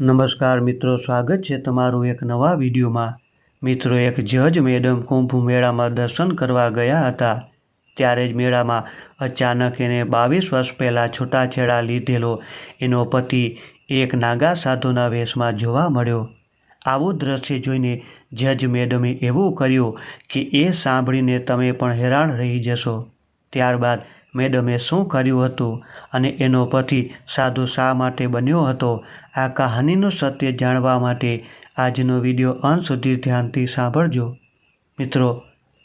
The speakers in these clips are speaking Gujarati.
નમસ્કાર મિત્રો, સ્વાગત છે તમારું એક નવા વિડીયોમાં. મિત્રો, એક જજ મેડમ કુંભ મેળામાં દર્શન કરવા ગયા હતા. ત્યારે જ મેળામાં અચાનક એને બાવીસ વર્ષ પહેલાં છૂટાછેડા લીધેલો. એનો પતિ એક નાગા સાધુના વેશમાં જોવા મળ્યો. આવું દ્રશ્ય જોઈને જજ મેડમે એવું કર્યું કે એ સાંભળીને તમે પણ હેરાન રહી જશો. ત્યારબાદ મેડમે શું કર્યું હતું અને એનો પતિ સાધુ શા માટે બન્યો હતો, આ કહાનીનું સત્ય જાણવા માટે આજનો વીડિયો અંત સુધી ધ્યાનથી સાંભળજો. મિત્રો,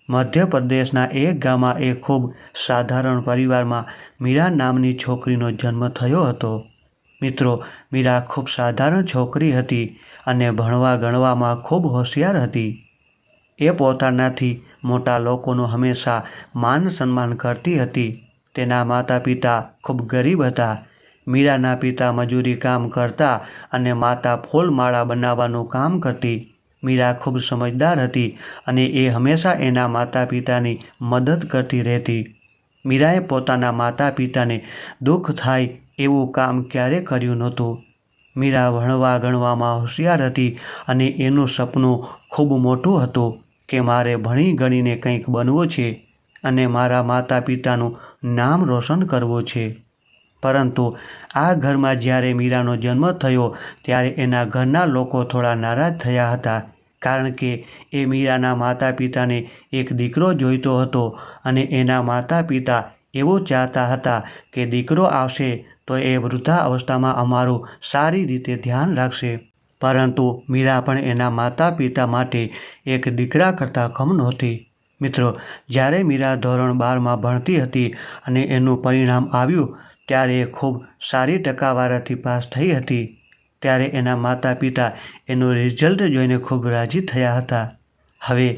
મધ્યપ્રદેશના એક ગામમાં એક ખૂબ સાધારણ પરિવારમાં મીરા નામની છોકરીનો જન્મ થયો હતો. મિત્રો, મીરા ખૂબ સાધારણ છોકરી હતી અને ભણવા ગણવામાં ખૂબ હોશિયાર હતી. એ પોતાનાથી મોટા લોકોનું હંમેશા માન સન્માન કરતી હતી. તેના માતા પિતા ખૂબ ગરીબ હતા. મીરાના પિતા મજૂરી કામ કરતા અને માતા ફૂલમાળા બનાવવાનું કામ કરતી. મીરા ખૂબ સમજદાર હતી અને એ હંમેશા એના માતા પિતાની મદદ કરતી રહેતી. મીરાએ પોતાના માતા પિતાને દુઃખ થાય એવું કામ ક્યારે કર્યું નહોતું. મીરા ભણવા ગણવામાં હોશિયાર હતી અને એનું સપનું ખૂબ મોટું હતું કે મારે ભણી ગણીને કંઈક બનવું છે અને મારા માતા પિતાનું નામ રોશન કરવું છે. પરંતુ આ ઘરમાં જ્યારે મીરાનો જન્મ થયો, ત્યારે એના ઘરના લોકો થોડા નારાજ થયા હતા, કારણ કે એ મીરાના માતા પિતાને એક દીકરો જોઈતો હતો અને એના માતા પિતા એવું ચાહતા હતા કે દીકરો આવશે તો એ વૃદ્ધા અવસ્થામાં અમારું સારી રીતે ધ્યાન રાખશે. પરંતુ મીરા પણ એના માતા પિતા માટે એક દીકરા કરતાં કમ નહોતી. મિત્રો, જ્યારે મીરા ધોરણ બારમાં ભણતી હતી અને એનું પરિણામ આવ્યું, ત્યારે એ ખૂબ સારી ટકાવારાથી પાસ થઈ હતી. ત્યારે એના માતા પિતા એનું રિઝલ્ટ જોઈને ખૂબ રાજી થયા હતા. હવે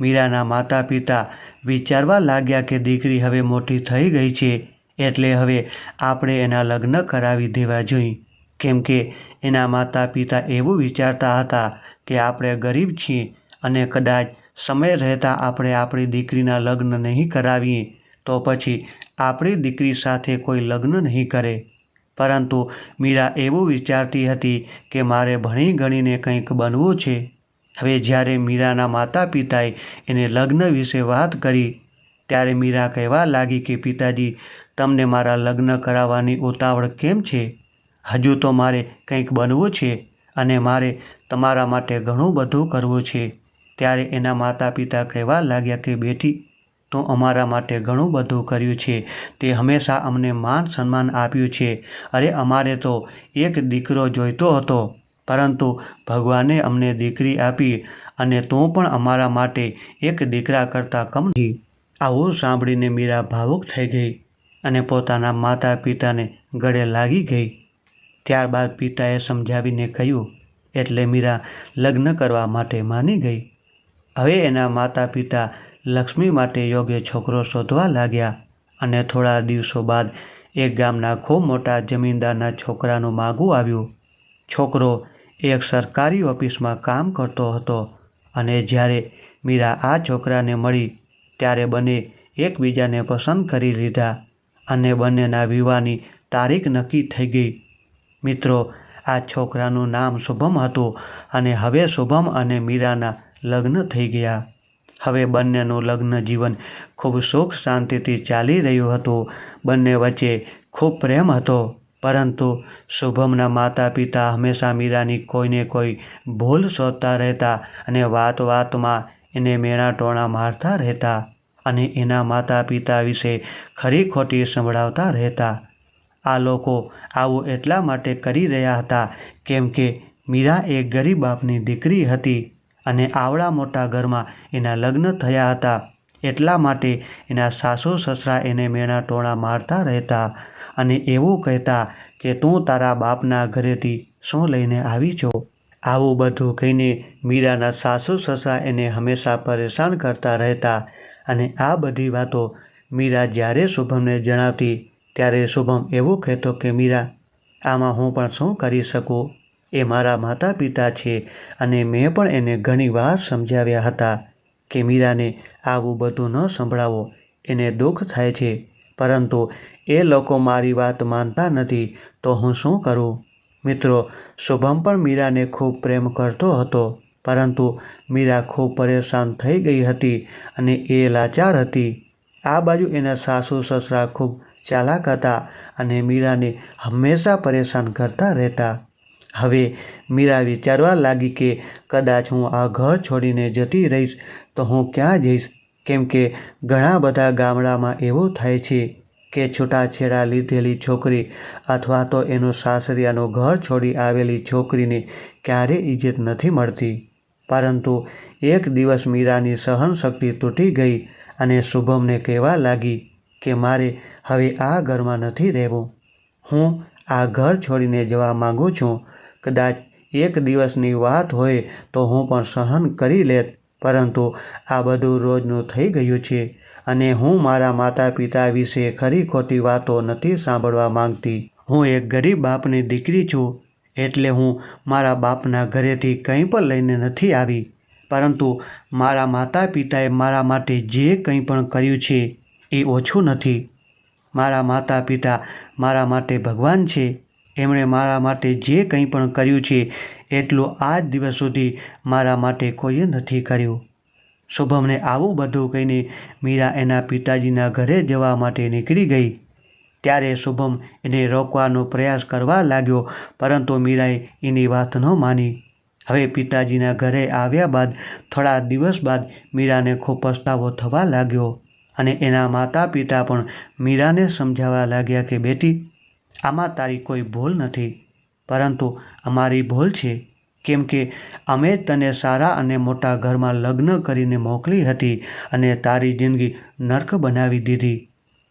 મીરાના માતા પિતા વિચારવા લાગ્યા કે દીકરી હવે મોટી થઈ ગઈ છે, એટલે હવે આપણે એના લગ્ન કરાવી દેવા જોઈએ. કેમ કે એના માતા પિતા એવું વિચારતા હતા કે આપણે ગરીબ છીએ અને કદાચ સમય રહેતા આપણે આપણી દીકરીના લગ્ન નહીં કરાવીએ, તો પછી આપણી દીકરી સાથે કોઈ લગ્ન નહીં કરે. પરંતુ મીરા એવું વિચારતી હતી કે મારે ભણી ગણીને કંઈક બનવું છે. હવે જ્યારે મીરાના માતા પિતાએ એને લગ્ન વિશે વાત કરી, ત્યારે મીરા કહેવા લાગી કે, પિતાજી, તમને મારા લગ્ન કરાવવાની ઉતાવળ કેમ છે? હજુ તો મારે કંઈક બનવું છે અને મારે તમારા માટે ઘણું બધું કરવું છે. ત્યારે એના માતા પિતા કહેવા લાગ્યા કે, બેટી, તો અમારા માટે ઘણું બધું કર્યું છે. તે હંમેશા અમને માન સન્માન આપ્યું છે. અરે, અમારે તો એક દીકરો જોઈતો હતો, પરંતુ ભગવાને અમને દીકરી આપી અને તું પણ અમારા માટે એક દીકરા કરતાં કમ નહીં આવું સાંભળીને મીરા ભાવુક થઈ ગઈ અને પોતાના માતા પિતાને ગળે લાગી ગઈ. ત્યારબાદ પિતાએ સમજાવીને કહ્યું, એટલે મીરા લગ્ન કરવા માટે માની ગઈ? હવે એના માતા પિતા લક્ષ્મી માટે યોગ્ય છોકરો શોધવા લાગ્યા અને થોડા દિવસો બાદ એક ગામના ખૂબ મોટા જમીનદારના છોકરાનું માગું આવ્યું. છોકરો એક સરકારી ઓફિસમાં કામ કરતો હતો અને જ્યારે મીરા આ છોકરાને મળી ત્યારે બંને એકબીજાને પસંદ કરી લીધા અને બંનેના વિવાહની તારીખ નક્કી થઈ ગઈ. મિત્રો, આ છોકરાનું નામ શુભમ હતું અને હવે શુભમ અને મીરાના લગ્ન થઈ ગયા. હવે બંનેનું લગ્ન જીવન ખૂબ સુખ શાંતિથી ચાલી રહ્યું હતું. બંને વચ્ચે ખૂબ પ્રેમ હતો. પરંતુ શુભમના માતા પિતા હંમેશા મીરાની કોઈને કોઈ ભૂલ શોધતા રહેતા અને વાત વાતમાં એને મેણા ટોણા મારતા રહેતા અને એના માતા પિતા વિશે ખરી ખોટી સંભળાવતા રહેતા. આ લોકો આવું એટલા માટે કરી રહ્યા હતા કેમ કે મીરા એક ગરીબ બાપની દીકરી હતી. અને આવડા મોટા ઘરમાં એના લગ્ન થયા હતા. એટલા માટે એના સાસુ સસરા એને મેણા ટોણા મારતા રહેતા અને એવું કહેતા કે, તું તારા બાપના ઘરેથી શું લઈને આવી છો? આવું બધું કહીને મીરાના સાસુ સસરા એને હંમેશા પરેશાન કરતા રહેતા અને આ બધી વાતો મીરા જ્યારે શુભમને જણાવતી, ત્યારે શુભમ એવું કહેતો કે, મીરા, આમાં હું પણ શું કરી શકું? એ મારા માતા પિતા છે અને મેં પણ એને ઘણી વાર સમજાવ્યા હતા કે મીરાને આવું બધું ન સંભળાવો, એને દુઃખ થાય છે. પરંતુ એ લોકો મારી વાત માનતા નથી, તો હું શું કરું? મિત્રો, શુભમ પણ મીરાને ખૂબ પ્રેમ કરતો હતો, પરંતુ મીરા ખૂબ પરેશાન થઈ ગઈ હતી અને એ લાચાર હતી. આ બાજુ એના સાસુ સસરા ખૂબ ચાલાક હતા અને મીરાને હંમેશા પરેશાન કરતા રહેતા. હવે મીરા વિચારવા લાગી કે કદાચ હું આ ઘર છોડીને જતી રહીશ તો હું ક્યાં જઈશ? કેમ કે ઘણા બધા ગામડામાં એવું થાય છે કે છૂટાછેડા લીધેલી છોકરી અથવા તો એનું સાસરિયાનું ઘર છોડી આવેલી છોકરીને ક્યારે ઇજ્જત નથી મળતી. પરંતુ એક દિવસ મીરાની સહનશક્તિ તૂટી ગઈ અને શુભમને કહેવા લાગી કે મારે હવે આ ઘરમાં નથી રહેવું. હું આ ઘર છોડીને જવા માગું છું કદાચ એક દિવસની વાત હોય તો હું પણ સહન કરી લેત, પરંતુ આ બધું રોજનું થઈ ગયું છે અને હું મારા માતા પિતા વિશે ખરી ખોટી વાતો નથી સાંભળવા માંગતી. હું એક ગરીબ બાપની દીકરી છું, એટલે હું મારા બાપના ઘરેથી કંઈ પણ લઈને નથી આવી, પરંતુ મારા માતા પિતાએ મારા માટે જે કંઈ પણ કર્યું છે એ ઓછું નથી. મારા માતા પિતા મારા માટે ભગવાન છે એમણે મારા માટે જે કંઈ પણ કર્યું છે, એટલું આજ દિવસ સુધી મારા માટે કોઈએ નથી કર્યું. શુભમને આવું બધું કહીને મીરા એના પિતાજીના ઘરે જવા માટે નીકળી ગઈ. ત્યારે શુભમ એને રોકવાનો પ્રયાસ કરવા લાગ્યો, પરંતુ મીરાએ એની વાત ન માની. હવે પિતાજીના ઘરે આવ્યા બાદ થોડા દિવસ બાદ મીરાને ખૂબ પસ્તાવો થવા લાગ્યો અને એના માતા પિતા પણ મીરાને સમજાવવા લાગ્યા કે, બેટી આમાં તારી કોઈ ભૂલ નથી, પરંતુ અમારી ભૂલ છે, કેમ કે અમે તને સારા અને મોટા ઘરમાં લગ્ન કરીને મોકલી હતી અને તારી જિંદગી નર્ક બનાવી દીધી.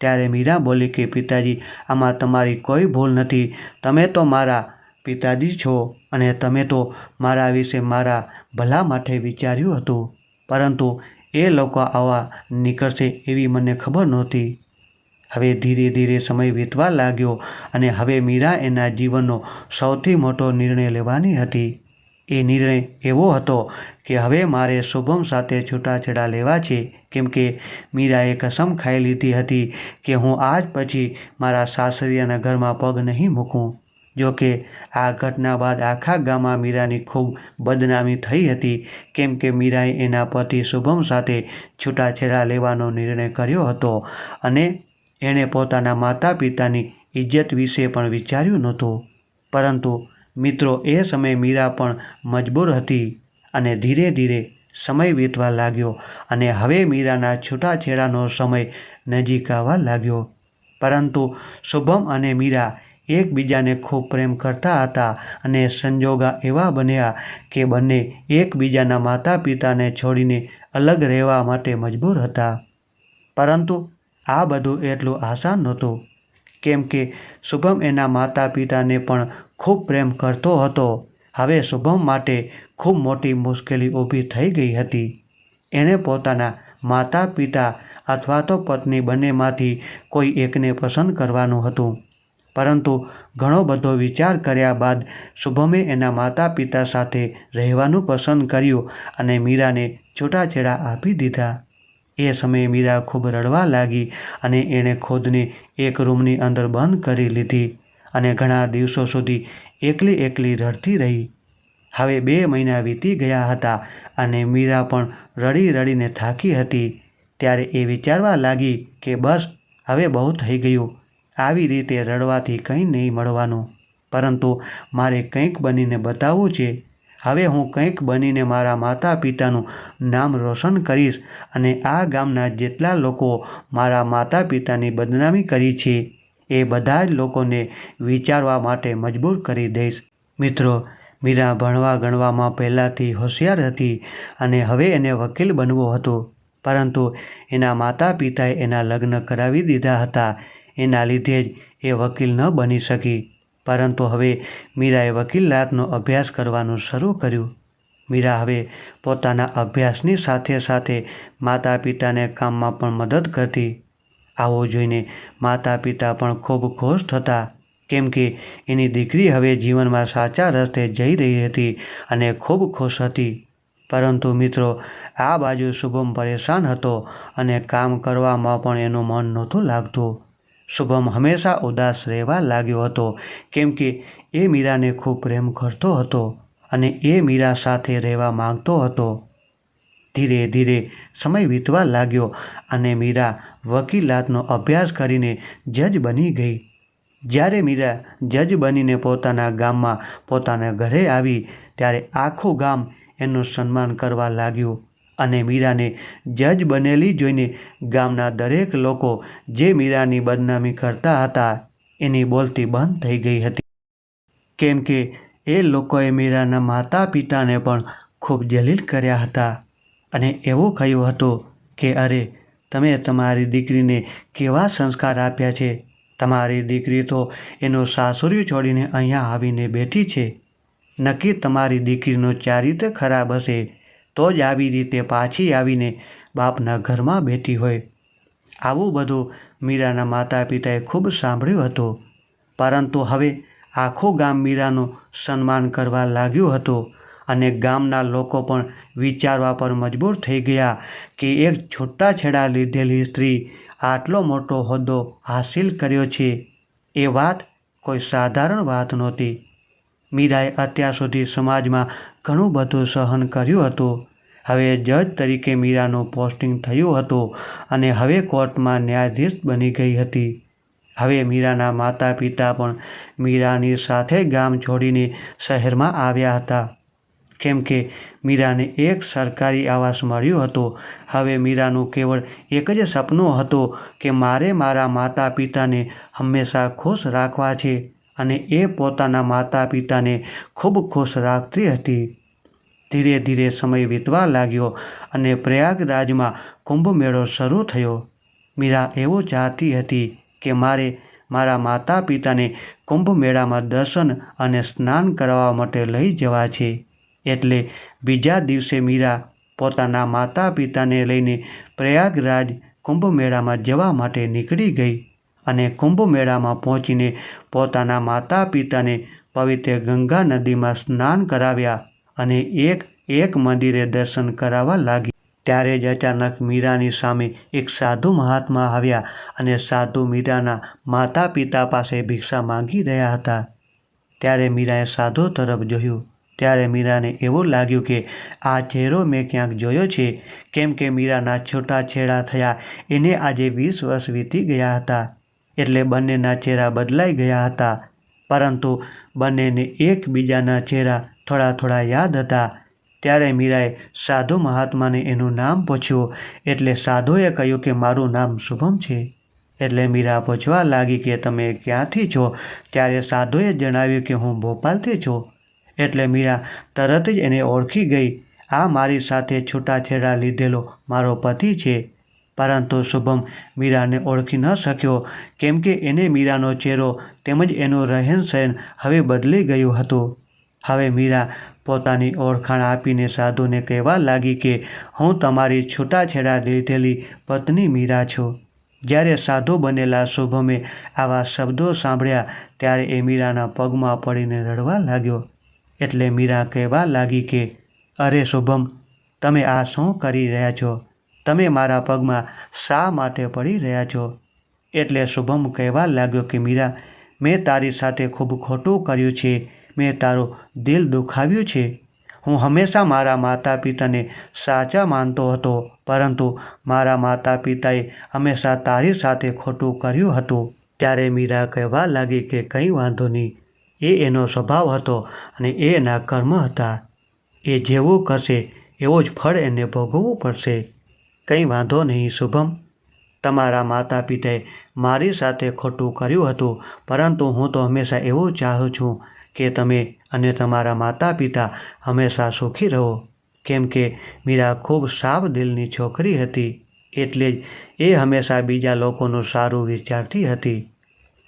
ત્યારે મીરા બોલી કે, પિતાજી, આમાં તમારી કોઈ ભૂલ નથી. તમે તો મારા પિતાજી છો અને તમે તો મારા વિશે મારા ભલા માટે વિચાર્યું હતું. પરંતુ એ લોકો આવા નીકળશે એવી મને ખબર નહોતી. હવે ધીરે ધીરે સમય વીતવા લાગ્યો અને હવે મીરા એના જીવનનો સૌથી મોટો નિર્ણય લેવાની હતી. એ નિર્ણય એવો હતો કે હવે મારે શુભમ સાથે છૂટાછેડા લેવા છે, કેમ કે મીરાએ કસમ ખાઈ લીધી હતી કે હું આજ પછી મારા સાસરિયાના ઘરમાં પગ નહીં મૂકું. જો કે આ ઘટના બાદ આખા ગામમાં મીરાની ખૂબ બદનામી થઈ હતી, કેમ કે મીરાએ એના પતિ શુભમ સાથે છૂટાછેડા લેવાનો નિર્ણય કર્યો હતો અને એણે પોતાના માતા પિતાની ઇજ્જત વિશે પણ વિચાર્યું નહોતું. પરંતુ મિત્રો, એ સમયે મીરા પણ મજબૂર હતી અને ધીરે ધીરે સમય વીતવા લાગ્યો અને હવે મીરાના છૂટાછેડાનો સમય નજીક આવવા લાગ્યો. પરંતુ શુભમ અને મીરા એકબીજાને ખૂબ પ્રેમ કરતા હતા અને સંજોગા એવા બન્યા કે બંને એકબીજાના માતા પિતાને છોડીને અલગ રહેવા માટે મજબૂર હતા. પરંતુ આ બધું એટલું આસાન નહોતું. કેમ કે શુભમ એના માતા પિતાને પણ ખૂબ પ્રેમ કરતો હતો. હવે શુભમ માટે ખૂબ મોટી મુશ્કેલી ઊભી થઈ ગઈ હતી. એણે પોતાના માતા પિતા અથવા તો પત્ની બંનેમાંથી કોઈ એકને પસંદ કરવાનું હતું. પરંતુ ઘણો બધો વિચાર કર્યા બાદ શુભમે એના માતા પિતા સાથે રહેવાનું પસંદ કર્યું અને મીરાને છૂટાછેડા આપી દીધા. એ સમયે મીરા ખૂબ રડવા લાગી અને એણે ખુદને એક રૂમની અંદર બંધ કરી લીધી અને ઘણા દિવસો સુધી એકલી એકલી રડતી રહી. હવે બે મહિના વીતી ગયા હતા અને મીરા પણ રડી રડીને થાકી હતી. ત્યારે એ વિચારવા લાગી કે બસ, હવે બહુ થઈ ગયું. આવી રીતે રડવાથી કંઈ નહીં મળવાનું. પરંતુ મારે કંઈક બનીને બતાવવું છે. હવે હું કંઈક બનીને મારા માતા પિતાનું નામ રોશન કરીશ અને આ ગામના જેટલા લોકો મારા માતા પિતાની બદનામી કરી છે, એ બધા જ લોકોને વિચારવા માટે મજબૂર કરી દઈશ. મિત્રો, મીરા ભણવા ગણવામાં પહેલાંથી હોશિયાર હતી અને હવે એને વકીલ બનવો હતો. પરંતુ એના માતા પિતાએ એના લગ્ન કરાવી દીધા હતા. એના લીધે જ એ વકીલ ન બની શકી. પરંતુ હવે મીરાએ વકીલાતનો અભ્યાસ કરવાનું શરૂ કર્યું. મીરા હવે પોતાના અભ્યાસની સાથે સાથે માતા પિતાને કામમાં પણ મદદ કરતી. આવો જોઈને માતા પિતા પણ ખૂબ ખુશ થતા, કેમ કે એની દીકરી હવે જીવનમાં સાચા રસ્તે જઈ રહી હતી અને ખૂબ ખુશ હતી. પરંતુ મિત્રો, આ બાજુ શુભમ પરેશાન હતો અને કામ કરવામાં પણ એનું મન નહોતું લાગતું. શુભમ હંમેશા ઉદાસ રહેવા લાગ્યો હતો, કેમ કે એ મીરાને ખૂબ પ્રેમ કરતો હતો અને એ મીરા સાથે રહેવા માંગતો હતો. ધીરે ધીરે સમય વીતવા લાગ્યો અને મીરા વકીલાતનો અભ્યાસ કરીને જજ બની ગઈ. જ્યારે મીરા જજ બનીને પોતાના ગામમાં પોતાના ઘરે આવી, ત્યારે આખું ગામ એનું સન્માન કરવા લાગ્યું. અને મીરાને જજ બનેલી જોઈને ગામના દરેક લોકો જે મીરાની બદનામી કરતા હતા, એની બોલતી બંધ થઈ ગઈ હતી. કેમ કે એ લોકોએ મીરાના માતા પિતાને પણ ખૂબ જલીલ કર્યા હતા અને એવું કહ્યું હતું કે, અરે, તમે તમારી દીકરીને કેવા સંસ્કાર આપ્યા છે? તમારી દીકરી તો એનું સાસુર્યું છોડીને અહીંયા આવીને બેઠી છે. નક્કી તમારી દીકરીનું ચારિત્ર ખરાબ હશે. તો જ આવી રીતે પાછી આવીને બાપના ઘરમાં બેઠી હોય. આવું બધું મીરાના માતા પિતાએ ખૂબ સાંભળ્યું હતું. પરંતુ હવે આખું ગામ મીરાનું સન્માન કરવા લાગ્યું હતું અને ગામના લોકો પણ વિચારવા પર મજબૂર થઈ ગયા કે એક છૂટાછેડા લીધેલી સ્ત્રી આટલો મોટો હોદ્દો હાસિલ કર્યો છે. એ વાત કોઈ સાધારણ વાત નહોતી. મીરાએ અત્યાર સુધી સમાજમાં ઘણું બધું સહન કર્યું હતું. હવે જજ તરીકે મીરાનું પોસ્ટિંગ થયું હતું અને હવે કોર્ટમાં ન્યાયાધીશ બની ગઈ હતી. હવે મીરાના માતા પિતા પણ મીરાની સાથે ગામ છોડીને શહેરમાં આવ્યા હતા. કેમ કે મીરાને એક સરકારી આવાસ મળ્યો હતો. હવે મીરાનું કેવળ એક જ સપનું હતું કે મારે મારા માતા પિતાને હંમેશા ખુશ રાખવા છે. અને એ પોતાના માતા પિતાને ખૂબ ખુશ રાખતી હતી. ધીરે ધીરે સમય વીતવા લાગ્યો અને પ્રયાગરાજમાં કુંભ મેળો શરૂ થયો. મીરા એવું ચાહતી હતી કે મારે મારા માતા પિતાને કુંભ મેળામાં દર્શન અને સ્નાન કરવા માટે લઈ જવા છે. એટલે બીજા દિવસે મીરા પોતાના માતા પિતાને લઈને પ્રયાગરાજ કુંભ મેળામાં જવા માટે નીકળી ગઈ. અને કુંભ મેળામાં પહોંચીને પોતાના માતા પિતાને પવિત્ર ગંગા નદીમાં સ્નાન કરાવ્યા અને એક એક મંદિરે દર્શન કરાવવા લાગી. ત્યારે જ અચાનક મીરાની સામે એક સાધુ મહાત્મા આવ્યા અને સાધુ મીરાના માતા પિતા પાસે ભિક્ષા માંગી રહ્યા હતા. ત્યારે મીરાએ સાધુ તરફ જોયું. ત્યારે મીરાને એવું લાગ્યું કે આ ચહેરો મેં ક્યાંક જોયો છે, કેમ કે મીરાના છૂટાછેડા થયા. એને આજે વીસ વર્ષ વીતી ગયા હતા. એટલે બંનેના ચહેરા બદલાઈ ગયા હતા. પરંતુ બંનેને એકબીજાના ચહેરા થોડા થોડા યાદ હતા. ત્યારે મીરાએ સાધુ મહાત્માને એનું નામ પૂછ્યું. એટલે સાધુએ કહ્યું કે, મારું નામ શુભમ છે. એટલે મીરા પૂછવા લાગી કે, તમે ક્યાંથી છો? ત્યારે સાધુએ જણાવ્યું કે, હું ભોપાલથી છું. એટલે મીરા તરત જ એને ઓળખી ગઈ. આ મારી સાથે છૂટાછેડા લીધેલો મારો પતિ છે. પરંતુ શુભમ મીરાને ઓળખી ન શક્યો. કેમ કે એને મીરાનો ચહેરો તેમજ એનું રહેન સહેન હવે બદલી ગયું હતું. હવે મીરા પોતાની ઓળખાણ આપીને સાધુને કહેવા લાગી કે, હું તમારી છૂટાછેડા લીધેલી પત્ની મીરા છું. જ્યારે સાધુ બનેલા શુભમે આવા શબ્દો સાંભળ્યા, ત્યારે એ મીરાના પગમાં પડીને રડવા લાગ્યો. એટલે મીરા કહેવા લાગી કે, અરે શુભમ, તમે આ શું કરી રહ્યા છો? તમે મારા પગમાં શા માટે પડી રહ્યા છો? એટલે શુભમ કહેવા લાગ્યો કે, મીરા, મેં તારી સાથે ખૂબ ખોટું કર્યું છે. મેં તારું દિલ દુખાવ્યું છે. હું હંમેશા મારા માતા પિતાને સાચા માનતો હતો, પરંતુ મારા માતા પિતાએ હંમેશા તારી સાથે ખોટું કર્યું હતું. ત્યારે મીરા કહેવા લાગી કે, કંઈ વાંધો નહીં. એ એનો સ્વભાવ હતો અને એના કર્મ હતા. એ જેવું કરશે, એવો જ ફળ એને ભોગવવું પડશે. કંઈ વાંધો નહીં, શુભમ. તમારા માતા પિતાએ મારી સાથે ખોટું કર્યું હતું, પરંતુ હું તો હંમેશા એવું ચાહું છું કે તમે અને તમારા માતા પિતા હંમેશા સુખી રહો. કેમ કે મીરા ખૂબ સાફ દિલની છોકરી હતી, એટલે જ એ હંમેશા બીજા લોકોનું સારું વિચારતી હતી.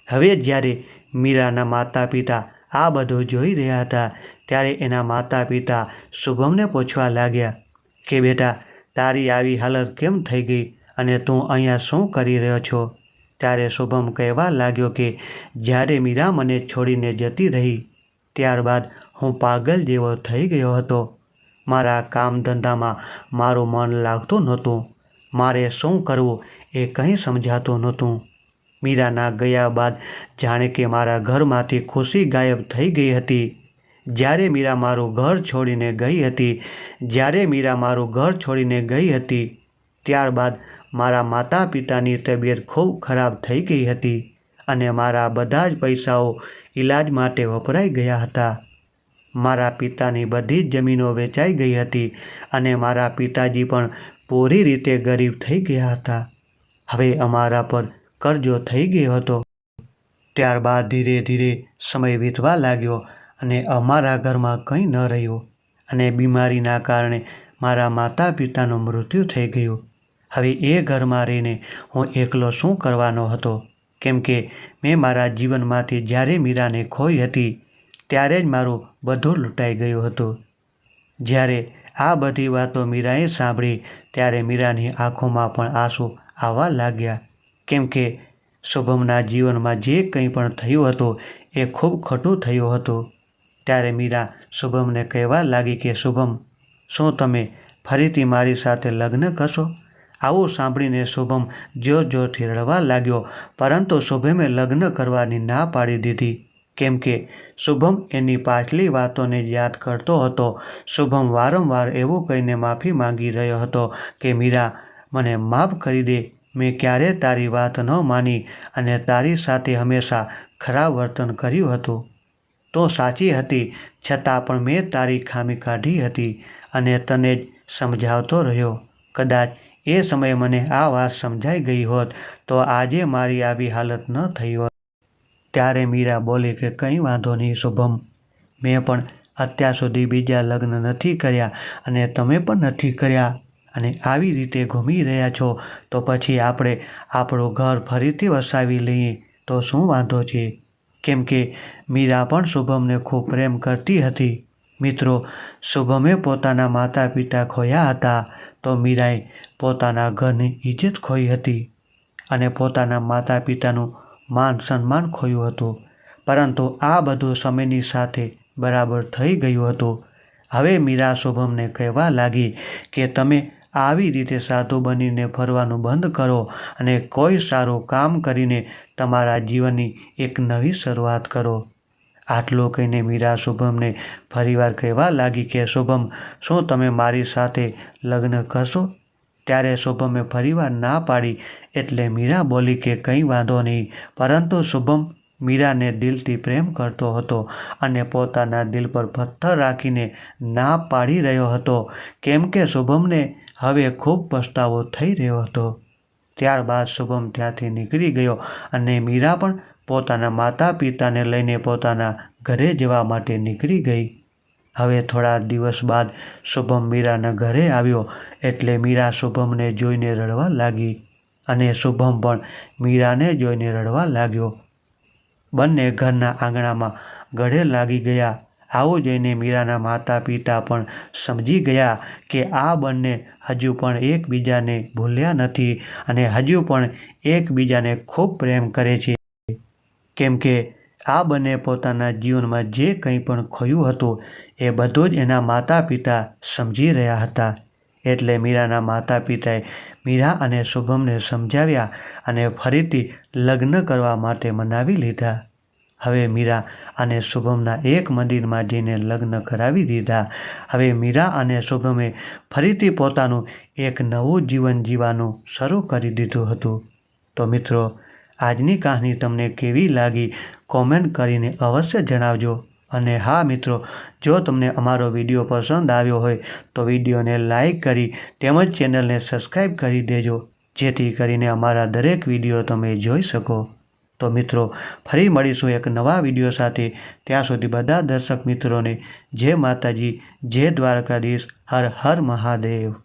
હવે જ્યારે મીરાના માતા પિતા આ બધું જોઈ રહ્યા હતા, ત્યારે એના માતા પિતા શુભમને પૂછવા લાગ્યા કે, બેટા તારી આવી હાલત કેમ થઈ ગઈ? અને તું અહીંયા શું કરી રહ્યો છો? ત્યારે શુભમ કહેવા લાગ્યો કે, જ્યારે મીરા મને છોડીને જતી રહી, ત્યારબાદ હું પાગલ જેવો થઈ ગયો હતો. મારા કામ ધંધામાં મારું મન લાગતું નહોતું. મારે શું કરવું એ કંઈ સમજાતું નહોતું. મીરાના ગયા બાદ જાણે કે મારા ઘરમાંથી ખુશી ગાયબ થઈ ગઈ હતી. જ્યારે મીરા મારું ઘર છોડીને ગઈ હતી, જ્યારે મીરા મારું ઘર છોડીને ગઈ હતી, ત્યારબાદ મારા માતા પિતાની તબિયત ખૂબ ખરાબ થઈ ગઈ હતી અને મારા બધા જ પૈસાઓ ઈલાજ માટે વપરાઈ ગયા હતા. મારા પિતાની બધી જ જમીનો વેચાઈ ગઈ હતી અને મારા પિતાજી પણ પૂરી રીતે ગરીબ થઈ ગયા હતા. હવે અમારા પર કરજો થઈ ગયો હતો. ત્યારબાદ ધીરે ધીરે સમય વીતવા લાગ્યો અને અમારા ઘરમાં કંઈ ન રહ્યું અને બીમારીના કારણે મારા માતા પિતાનું મૃત્યુ થઈ ગયું. હવે એ ઘરમાં રહીને હું એકલો શું કરવાનો હતો? કેમ કે મેં મારા જીવનમાંથી જ્યારે મીરાને ખોઈ હતી, ત્યારે જ મારું બધું લૂંટાઈ ગયું હતું. જ્યારે આ બધી વાતો મીરાએ સાંભળી, ત્યારે મીરાની આંખોમાં પણ આંસુ આવવા લાગ્યા. કેમ કે શુભમના જીવનમાં જે કંઈ પણ થયું હતું, એ ખૂબ ખોટું થયું હતું. ત્યારે મીરા શુભમને કહેવા લાગી કે, શુભમ, શું તમે ફરીથી મારી સાથે લગ્ન કરશો? આવું સાંભળીને શુભમ જોર જોરથી રડવા લાગ્યો, પરંતુ શુભમે લગ્ન કરવાની ના પાડી દીધી. કેમ કે શુભમ એની પાછલી વાતોને યાદ કરતો હતો. શુભમ વારંવાર એવું કહીને માફી માંગી રહ્યો હતો કે, મીરા, મને માફ કરી દે. મેં ક્યારે તારી વાત ન માની અને તારી સાથે હંમેશા ખરાબ વર્તન કર્યું હતું. તો સાચી હતી, છતાં પણ મેં તારી ખામી કાઢી હતી અને તને જ સમજાવતો રહ્યો. કદાચ એ સમયે મને આ વાત સમજાઈ ગઈ હોત તો આજે મારી આવી હાલત ન થઈ હોત. ત્યારે મીરા બોલી કે કંઈ વાંધો નહીં, શુભમ. મેં પણ અત્યાર સુધી બીજા લગ્ન નથી કર્યા અને તમે પણ નથી કર્યા અને આવી રીતે ઘૂમી રહ્યા છો, તો પછી આપણે આપણું ઘર ફરીથી વસાવી લઈએ, તો શું વાંધો છે? કેમ કે મીરા પણ શુભમને ખૂબ પ્રેમ કરતી હતી. મિત્રો, શુભમે પોતાના માતા પિતા ખોયા હતા તો મીરાએ પોતાના ઘરની ઇજ્જત ખોઈ હતી અને પોતાના માતા પિતાનું માન સન્માન ખોયું હતું. પરંતુ આ બધું સમયની સાથે બરાબર થઈ ગયું હતું. હવે મીરા શુભમને કહેવા લાગી કે તમે આવી રીતે સાધુ બનીને ફરવાનું બંધ કરો અને કોઈ સારું કામ કરીને તમારા જીવનની એક નવી શરૂઆત કરો. આટલું કહીને મીરા શુભમને ફરીવાર કહેવા લાગી કે, શુભમ, શું તમે મારી સાથે લગ્ન કરશો? ત્યારે શુભમે ફરીવાર ના પાડી એટલે મીરા બોલી કે, કંઈ વાંધો નહીં. પરંતુ શુભમ મીરાને દિલથી પ્રેમ કરતો હતો અને પોતાના દિલ પર પથ્થર રાખીને ના પાડી રહ્યો હતો. કેમ કે શુભમને હવે ખૂબ પસ્તાવો થઈ રહ્યો હતો. ત્યારબાદ શુભમ ત્યાંથી નીકળી ગયો અને મીરા પણ પોતાના માતા પિતાને લઈને પોતાના ઘરે જવા માટે નીકળી ગઈ. હવે થોડા દિવસ બાદ શુભમ મીરાના ઘરે આવ્યો એટલે મીરા શુભમને જોઈને રડવા લાગી અને શુભમ પણ મીરાને જોઈને રડવા લાગ્યો. બંને ઘરના આંગણામાં ગળે લાગી ગયા. આવું જોઈને મીરાના માતા પિતા પણ સમજી ગયા કે આ બંને હજુ પણ એકબીજાને ભૂલ્યા નથી અને હજુ પણ એકબીજાને ખૂબ પ્રેમ કરે છે. કેમ કે આ બંને પોતાના જીવનમાં જે કંઈ પણ ખોયું હતું, એ બધું જ એના માતા પિતા સમજી રહ્યા હતા. એટલે મીરાના માતા પિતાએ મીરા અને શુભમને સમજાવ્યા અને ફરીથી લગ્ન કરવા માટે મનાવી લીધા. હવે મીરા અને શુભમના એક મંદિરમાં જઈને લગ્ન કરાવી દીધા. હવે મીરા અને શુભમે ફરીથી પોતાનું એક નવું જીવન જીવવાનું શરૂ કરી દીધું હતું. તો મિત્રો, આજની કહાની તમને કેવી લાગી કોમેન્ટ કરીને અવશ્ય જણાવજો. અને હા મિત્રો, જો તમને અમારો વીડિયો પસંદ આવ્યો હોય તો વિડીયોને લાઈક કરી તેમજ ચેનલને સબસ્ક્રાઈબ કરી દેજો, જેથી કરીને અમારા દરેક વીડિયો તમે જોઈ શકો. તો મિત્રો, ફરી મળીશું એક નવા વીડિયો સાથે. ત્યાં સુધી બધા દર્શક મિત્રોને જય માતાજી, જય દ્વારકાધીશ, હર હર મહાદેવ.